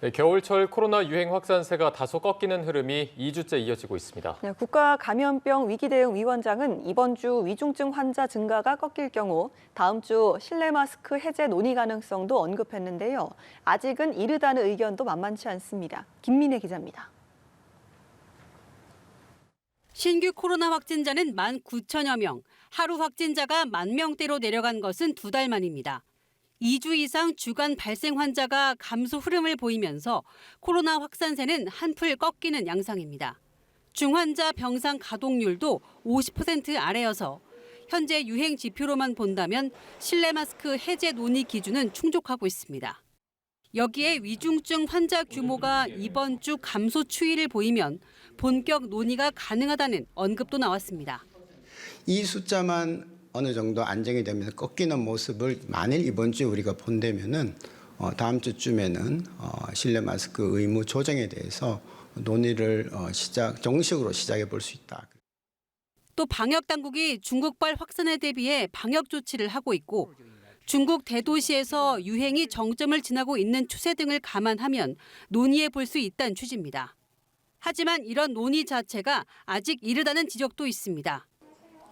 네, 겨울철 코로나 유행 확산세가 다소 꺾이는 흐름이 2주째 이어지고 있습니다. 네, 국가감염병 위기대응위원장은 이번 주 위중증 환자 증가가 꺾일 경우 다음 주 실내 마스크 해제 논의 가능성도 언급했는데요. 아직은 이르다는 의견도 만만치 않습니다. 김민혜 기자입니다. 신규 코로나 확진자는 19,000여 명, 하루 확진자가 만 명대로 내려간 것은 두 달 만입니다. 2주 이상 주간 발생 환자가 감소 흐름을 보이면서 코로나 확산세는 한풀 꺾이는 양상입니다. 중환자 병상 가동률도 50% 아래여서 현재 유행 지표로만 본다면 실내 마스크 해제 논의 기준은 충족하고 있습니다. 여기에 위중증 환자 규모가 이번 주 감소 추이를 보이면 본격 논의가 가능하다는 언급도 나왔습니다. 이 숫자만 어느 정도 안정이 되면서 꺾이는 모습을 만일 이번 주에 우리가 본다면은 어, 다음 주쯤에는 어, 실내 마스크 의무 조정에 대해서 논의를 어, 시작 정식으로 시작해 볼 수 있다. 또 방역 당국이 중국발 확산에 대비해 방역 조치를 하고 있고 중국 대도시에서 유행이 정점을 지나고 있는 추세 등을 감안하면 논의해 볼 수 있다는 취지입니다. 하지만 이런 논의 자체가 아직 이르다는 지적도 있습니다.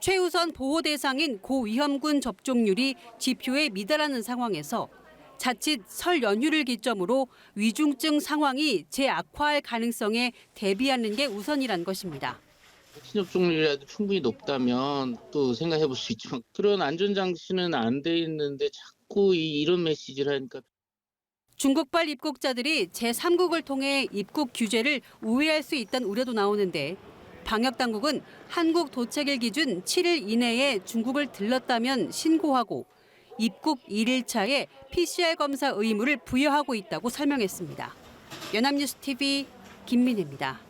최우선 보호 대상인 고위험군 접종률이 지표에 미달하는 상황에서 자칫 설 연휴를 기점으로 위중증 상황이 재악화할 가능성에 대비하는 게 우선이란 것입니다. 신접종률이라도 충분히 높다면 또 생각해 볼 수 있지만 그런 안전장치는 안 돼 있는데 자꾸 이, 이런 메시지를 하니까 중국발 입국자들이 제3국을 통해 입국 규제를 우회할 수 있다는 우려도 나오는데 방역 당국은 한국 도착일 기준 7일 이내에 중국을 들렀다면 신고하고 입국 1일차에 PCR 검사 의무를 부여하고 있다고 설명했습니다. 연합뉴스 TV 김민혜입니다.